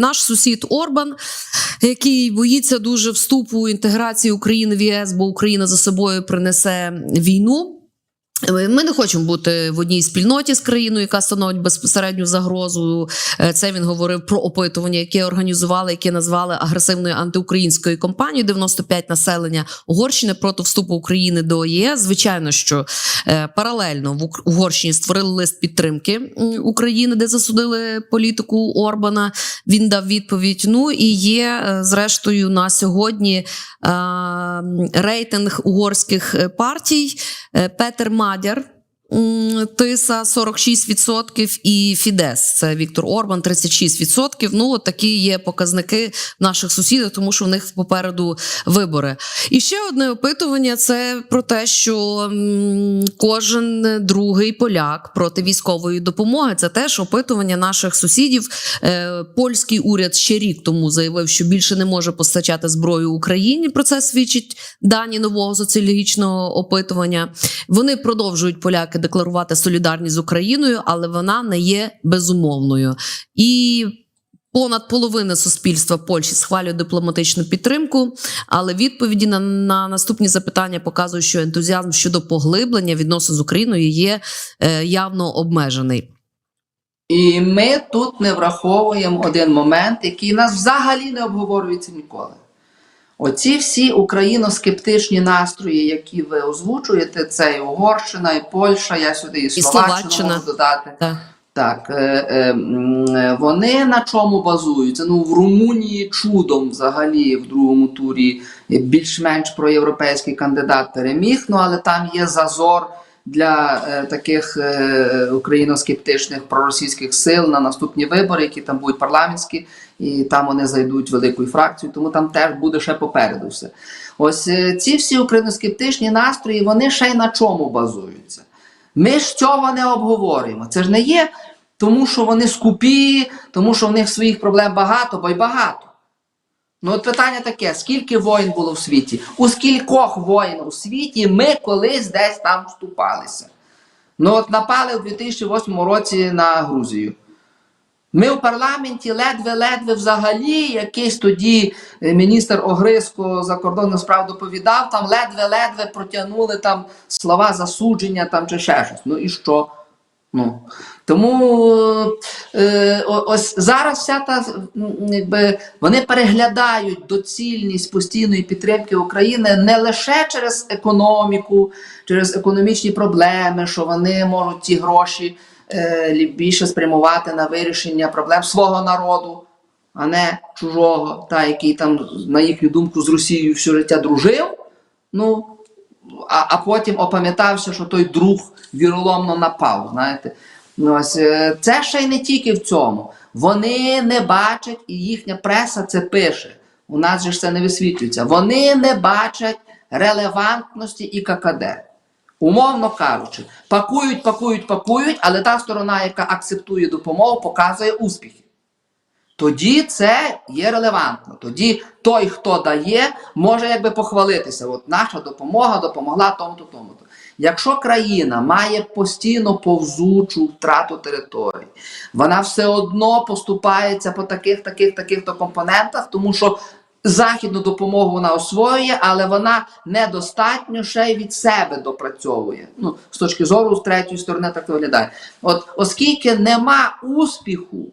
Наш сусід Орбан, який боїться дуже вступу інтеграції України в ЄС, бо Україна за собою принесе війну. Ми не хочемо бути в одній спільноті з країною, яка становить безпосередню загрозу. Е, Це він говорив про опитування, яке організували, яке назвали агресивною антиукраїнською кампанією. 95 населення Угорщини проти вступу України до ЄС. Звичайно, що е, паралельно в Угорщині створили лист підтримки України, де засудили політику Орбана. Він дав відповідь. Ну і є е, зрештою на сьогодні рейтинг угорських партій. Петер Мадяр. Nadir Тиса 46% і Фідес, це Віктор Орбан, 36%. Ну, от такі є показники наших сусідів, тому що в них попереду вибори. І ще одне опитування: це про те, що кожен другий поляк проти військової допомоги. Це теж опитування наших сусідів. Е, Польський уряд ще рік тому заявив, що більше не може постачати зброю Україні. Про це свідчить дані нового соціологічного опитування. Вони продовжують поляки декларувати солідарність з Україною, але вона не є безумовною. І понад половина суспільства Польщі схвалює дипломатичну підтримку, але відповіді на, на наступні запитання показують, що ентузіазм щодо поглиблення відносин з Україною є е, явно обмежений. І ми тут не враховуємо один момент, який нас взагалі не обговорюється ніколи. Оці всі україноскептичні настрої, які ви озвучуєте, це і Угорщина, і Польща, я сюди і Словаччину Словаччина. можу додати. Так. Так, е, е, е, вони на чому базуються? Ну, в Румунії чудом взагалі в другому турі більш-менш проєвропейський кандидат переміг, ну але там є зазор для е, таких е, україноскептичних проросійських сил на наступні вибори, які там будуть парламентські, і там вони зайдуть великою фракцією, тому там теж буде ще попереду все. Ось е, ці всі україноскептичні настрої, вони ще й на чому базуються. Ми ж цього не обговорюємо. Це ж не є тому, що вони скупі, тому що в них своїх проблем багато, бо й багато. Ну, от питання таке: скільки воїн було в світі? У скількох воїн у світі ми колись десь там вступалися? Ну, от напали у 2008 році на Грузію. Ми в парламенті ледве-ледве взагалі якийсь тоді е, міністр Огризко закордонних справ доповідав, там ледве-ледве протягнули там слова засудження там чи ще щось. Ну і що? Ну, тому е, ось зараз вся та якби, вони переглядають доцільність постійної підтримки України не лише через економіку, через економічні проблеми, що вони можуть ці гроші е, більше спрямувати на вирішення проблем свого народу, а не чужого, та, який там, на їхню думку, з Росією все життя дружив. Ну, а, а потім опам'ятався, що той друг віроломно напав. Знаєте, ну, ось, е, це ще й не тільки в цьому. Вони не бачать, і їхня преса це пише. У нас же ж це не висвітлюється. Вони не бачать релевантності і ККД. Умовно кажучи, пакують, пакують, пакують, але та сторона, яка акцептує допомогу, показує успіхи. Тоді це є релевантно. Тоді той, хто дає, може якби похвалитися. От наша допомога допомогла тому-то, тому-то. Якщо країна має постійно повзучу втрату територій, вона все одно поступається по таких, таких, таких то компонентах, тому що західну допомогу вона освоює, але вона недостатньо ще й від себе допрацьовує. Ну, з точки зору з третьої сторони так виглядає. От оскільки нема успіху.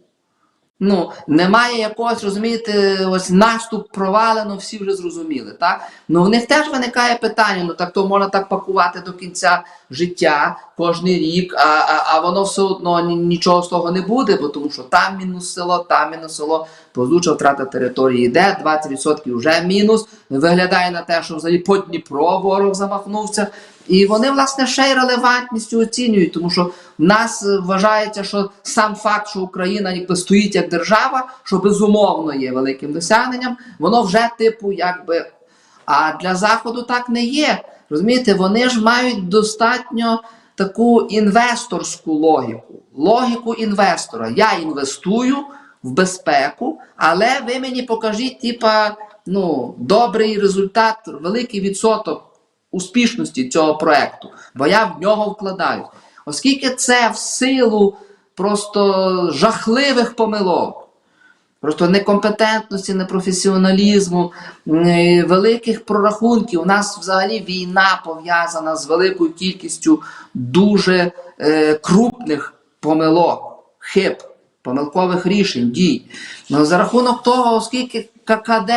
Ну, немає якогось, розумієте, ось наступ провалено, всі вже зрозуміли. так? Ну в них теж виникає питання: ну так то можна так пакувати до кінця життя кожний рік, а, а, а воно все одно нічого з того не буде, бо тому що там мінус село, там мінус село, повзуча втрата території йде, 20% вже мінус. Виглядає на те, що взагалі по Дніпро ворог замахнувся. І вони, власне, ще й релевантністю оцінюють, тому що в нас е, вважається, що сам факт, що Україна якби стоїть як держава, що безумовно є великим досягненням, воно вже типу якби. А для Заходу так не є. Розумієте, вони ж мають достатньо таку інвесторську логіку, логіку інвестора. Я інвестую в безпеку, але ви мені покажіть, типа, ну, добрий результат, великий відсоток успішності цього проекту, бо я в нього вкладаю. Оскільки це в силу просто жахливих помилок, просто некомпетентності, непрофесіоналізму, великих прорахунків. У нас взагалі війна пов'язана з великою кількістю дуже е, крупних помилок, хиб, помилкових рішень, дій. Ну, за рахунок того, оскільки ККД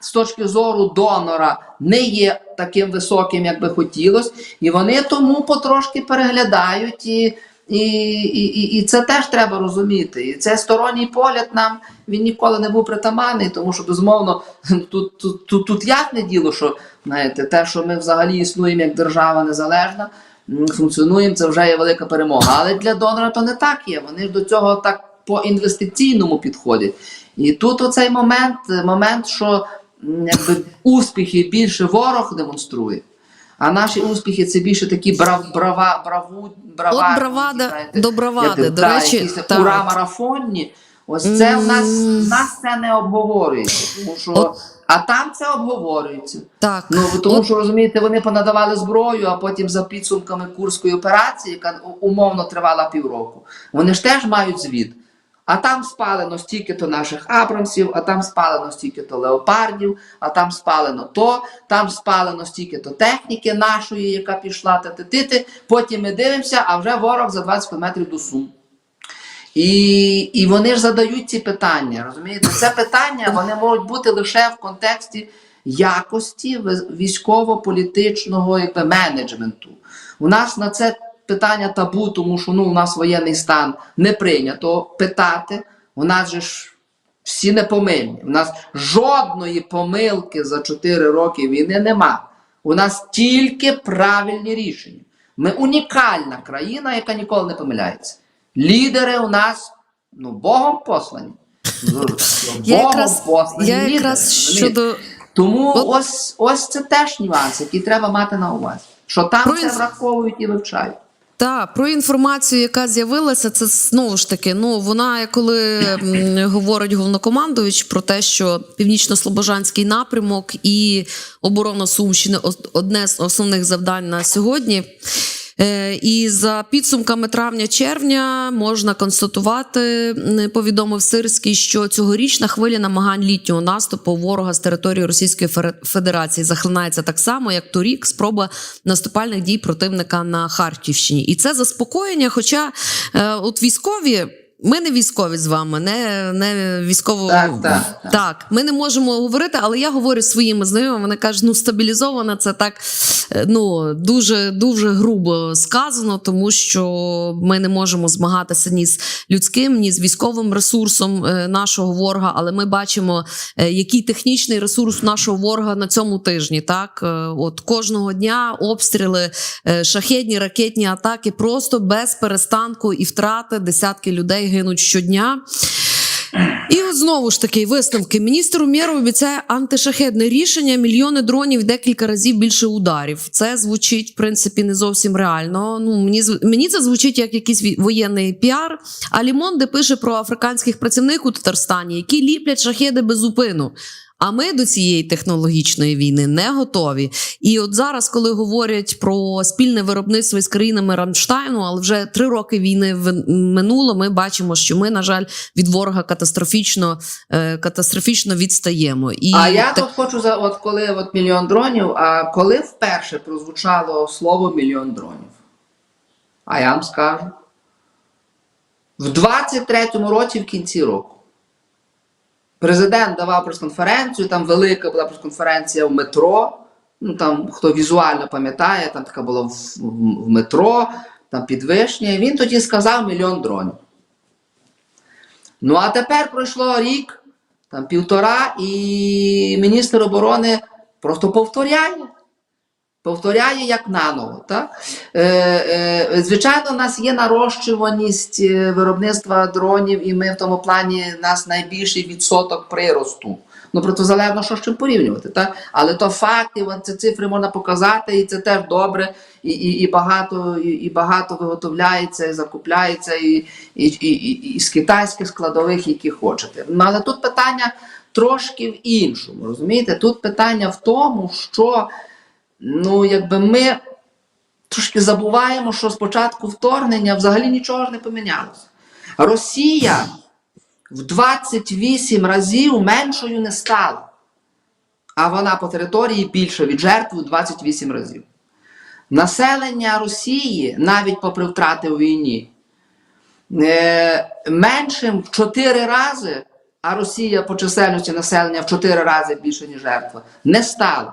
з точки зору донора не є таким високим, як би хотілося, і вони тому потрошки переглядають і. І, і, і, це теж треба розуміти. І це сторонній погляд нам він ніколи не був притаманний, тому що безумовно тут, тут, тут, тут ясне діло, що знаєте, те, що ми взагалі існуємо як держава незалежна, функціонуємо, це вже є велика перемога. Але для донора то не так є. Вони ж до цього так по інвестиційному підходять. І тут оцей момент, момент, що якби успіхи більше ворог демонструє. А наші успіхи це більше такі брав, брава, браву, браварні, От бравада знаєте, до бравади, як, до да, речі, якісь так. ура марафонні. Ось це в нас, в нас це не обговорюється. Тому що, От. а там це обговорюється. Так. Ну тому От що розумієте, вони понадавали зброю, а потім за підсумками курської операції, яка умовно тривала півроку, вони ж теж мають звіт. А там спалено стільки-то наших абрамсів, а там спалено стільки-то леопардів, а там спалено то, там спалено стільки-то техніки нашої, яка пішла тити. Потім ми дивимося, а вже ворог за 20 кілометрів до Сум. І, і вони ж задають ці питання. Розумієте, це питання вони можуть бути лише в контексті якості військово-політичного менеджменту. У нас на це питання табу, тому що ну, у нас воєнний стан не прийнято питати. У нас же ж всі непомильні. У нас жодної помилки за 4 роки війни нема. У нас тільки правильні рішення. Ми унікальна країна, яка ніколи не помиляється. Лідери у нас ну, Богом послані. Богом Я якраз- послані я лідери, якраз щодо Тому От- ось, ось це теж нюанс, який треба мати на увазі. Що там Про це враховують і вивчають. Так, про інформацію, яка з'явилася, це знову ж таки. Ну вона коли говорить головнокомандуючий про те, що північно-слобожанський напрямок і оборона Сумщини одне з основних завдань на сьогодні. Е, І за підсумками травня-червня можна констатувати, повідомив Сирський, що цьогорічна хвиля намагань літнього наступу ворога з території Російської Федерації захлинається так само, як торік спроба наступальних дій противника на Харківщині. І це заспокоєння. Хоча е, от військові. Ми не військові з вами, не, не військово. Так, так, так. так, ми не можемо говорити, але я говорю своїми знайомими. Вони кажуть, ну стабілізовано це так е, ну дуже дуже грубо сказано, тому що ми не можемо змагатися ні з людським, ні з військовим ресурсом е, нашого ворога. Але ми бачимо, е, який технічний ресурс нашого ворога на цьому тижні. Так, от кожного дня обстріли, шахедні ракетні атаки, просто без перестанку і втрати десятки людей гинуть щодня. І от знову ж таки висновки. Міністр Умєров обіцяє антишахедне рішення, мільйони дронів, декілька разів більше ударів. Це звучить, в принципі, не зовсім реально. Ну мені мені це звучить як якийсь воєнний піар. А Лімон, пише про африканських працівників у Татарстані, які ліплять шахеди без зупину. А ми до цієї технологічної війни не готові. І от зараз, коли говорять про спільне виробництво із країнами Рамштайну, але вже три роки війни минуло, ми бачимо, що ми, на жаль, від ворога катастрофічно, е, катастрофічно відстаємо. І а я так- тут хочу за от коли от мільйон дронів, а коли вперше прозвучало слово мільйон дронів? А я вам скажу. В 23-му році в кінці року. Президент давав прес-конференцію, там велика була прес-конференція в метро. Ну там хто візуально пам'ятає, там така була в, в- в метро, там під Вишня. І Він тоді сказав мільйон дронів. Ну а тепер пройшло рік, там півтора, і міністр оборони просто повторяє. Повторяє як наново. Так? Е, е, звичайно, у нас є нарощуваність е, виробництва дронів, і ми в тому плані у нас найбільший відсоток приросту. Ну, просто залежно, що з чим порівнювати. Так? Але то факти, ці цифри можна показати, і це теж добре, і, і, і, багато, і, і багато виготовляється, і закупляється, і, і, і, і, з китайських складових, які хочете. Але тут питання трошки в іншому. Розумієте? Тут питання в тому, що ну, якби ми трошки забуваємо, що з початку вторгнення взагалі нічого ж не помінялося. Росія в 28 разів меншою не стала. А вона по території більша від жертв у 28 разів. Населення Росії, навіть попри втрати у війні, е, меншим в 4 рази, а Росія по чисельності населення в 4 рази більше, ніж жертва, не стала.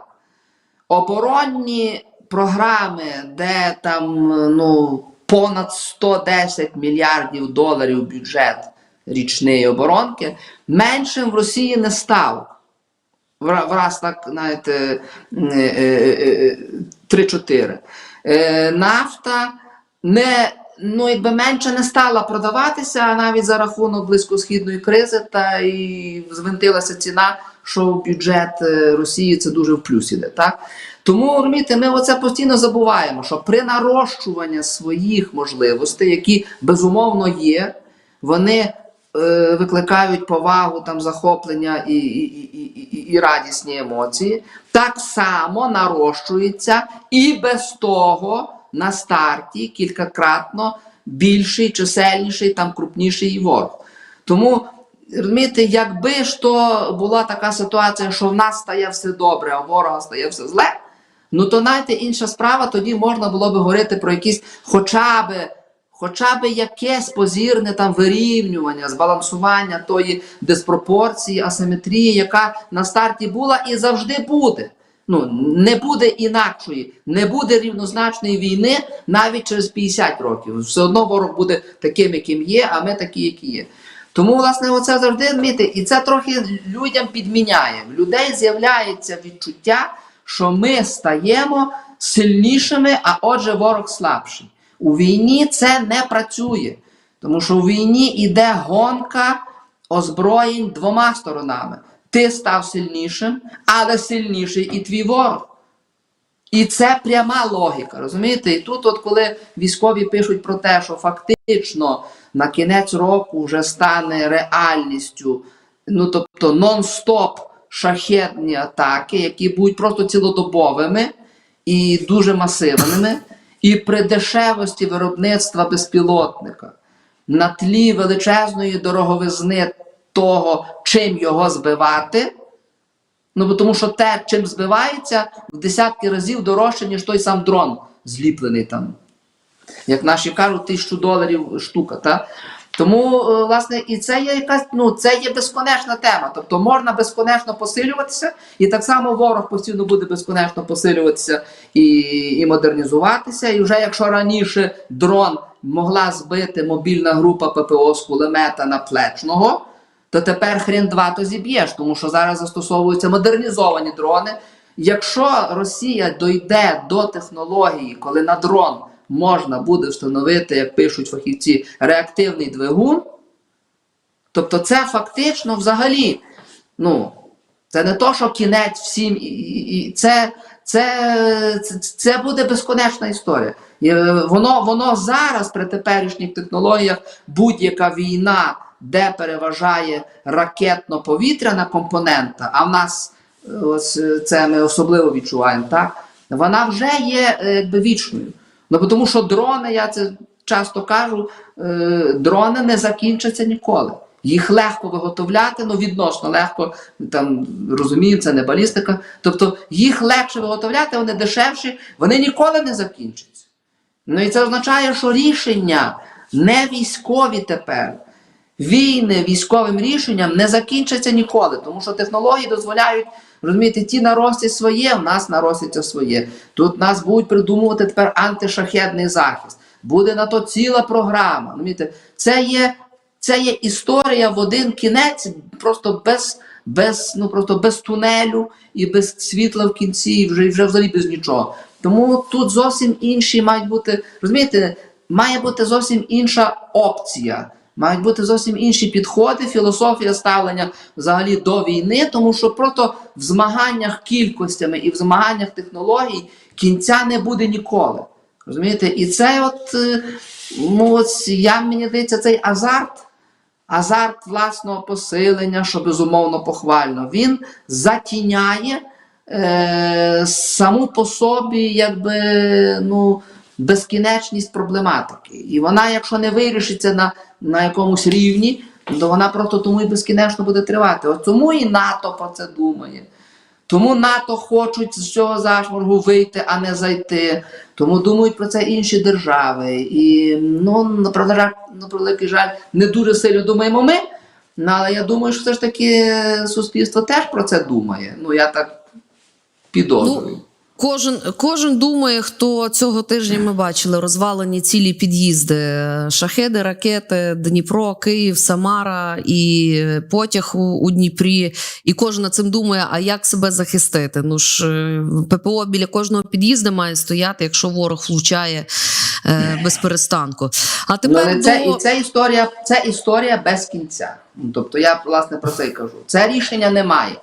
Оборонні програми, де там ну, понад 110 мільярдів доларів бюджет річної оборонки, меншим в Росії не став. Враз так, знаєте, е, е, е, 3-4. Е, Нафта не, ну, якби менше не стала продаватися, а навіть за рахунок близькосхідної кризи, та і звинтилася ціна, що бюджет е, Росії це дуже в плюс іде. Так? Тому розумієте, ми оце постійно забуваємо, що при нарощуванні своїх можливостей, які безумовно є, вони е, викликають повагу, там, захоплення і, і, і, і, і радісні емоції, так само нарощується і без того на старті кількакратно більший, чисельніший, там крупніший ворог. Тому розумієте, якби ж то була така ситуація, що в нас стає все добре, а ворога стає все зле. Ну то знаєте, інша справа, тоді можна було би говорити про якісь хоча би, хоча би якесь позірне там вирівнювання, збалансування тої диспропорції, асиметрії, яка на старті була і завжди буде. Ну, не буде інакшої, не буде рівнозначної війни навіть через 50 років. Все одно ворог буде таким, яким є, а ми такі, які є. Тому, власне, оце завжди вміти, і це трохи людям підміняє. В людей з'являється відчуття, що ми стаємо сильнішими, а отже, ворог слабший. У війні це не працює, тому що у війні йде гонка озброєнь двома сторонами. Ти став сильнішим, але сильніший і твій ворог. І це пряма логіка, розумієте? І тут, от коли військові пишуть про те, що фактично на кінець року вже стане реальністю, ну тобто нон-стоп шахетні атаки, які будуть просто цілодобовими і дуже масивними, і при дешевості виробництва безпілотника на тлі величезної дороговизни того, чим його збивати. Ну, тому що те, чим збивається, в десятки разів дорожче, ніж той сам дрон зліплений там. Як наші кажуть, тисячу доларів штука. Та? Тому, е, власне, і це є якась, ну, це є безконечна тема. Тобто можна безконечно посилюватися, і так само ворог постійно буде безконечно посилюватися і, і модернізуватися. І вже якщо раніше дрон могла збити мобільна група ППО з кулемета на плечного, то тепер хрен два то зіб'єш, тому що зараз застосовуються модернізовані дрони. Якщо Росія дойде до технології, коли на дрон можна буде встановити, як пишуть фахівці, реактивний двигун, тобто це фактично взагалі, ну, це не то, що кінець всім, і, і, це, це, це, це буде безконечна історія. І, е, воно, воно зараз при теперішніх технологіях будь-яка війна, де переважає ракетно-повітряна компонента, а в нас е, ось е, це ми особливо відчуваємо, так? Вона вже є е, якби вічною. Ну, тому що дрони, я це часто кажу, дрони не закінчаться ніколи. Їх легко виготовляти, ну відносно легко, там розумію, це не балістика. Тобто їх легше виготовляти, вони дешевші, вони ніколи не закінчаться. Ну і це означає, що рішення не військові тепер. Війни військовим рішенням не закінчаться ніколи, тому що технології дозволяють розумієте, ті наростять своє, в нас нароститься своє. Тут нас будуть придумувати тепер антишахедний захист. Буде на то ціла програма. Розумієте? Це є, це є історія в один кінець, просто без, без, ну, просто без тунелю і без світла в кінці, і вже, вже взагалі без нічого. Тому тут зовсім інші мають бути, розумієте, має бути зовсім інша опція. Мають бути зовсім інші підходи, філософія ставлення взагалі до війни, тому що просто в змаганнях кількостями і в змаганнях технологій кінця не буде ніколи. Розумієте? І це от, е, ну, от я мені здається, цей азарт, азарт власного посилення, що безумовно похвально, він затіняє е, саму по собі, якби, ну безкінечність проблематики. І вона, якщо не вирішиться на, на якомусь рівні, то вона просто тому і безкінечно буде тривати. От тому і НАТО про це думає. Тому НАТО хочуть з цього зашморгу вийти, а не зайти. Тому думають про це інші держави. І ну, на превеликий жаль, не дуже сильно думаємо ми. Ну, але я думаю, що все ж таки суспільство теж про це думає. Ну, я так підозрюю. Кожен, кожен думає, хто цього тижня ми бачили розвалені цілі під'їзди, шахеди, ракети, Дніпро, Київ, Самара і потяг у, у Дніпрі. І кожен цим думає, а як себе захистити? Ну ж е, ППО біля кожного під'їзду має стояти, якщо ворог влучає е, без перестанку. А Ну, тепер але це, до... і це історія, це історія без кінця. Ну, Тобто я власне про це й кажу. Це рішення немає.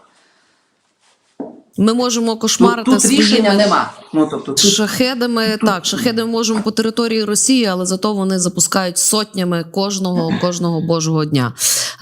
Ми можемо кошмарити тут тут рішення нема. Ну, тобто, тут Шахедами так, шахедами можемо по території Росії, але зато вони запускають сотнями кожного кожного божого дня.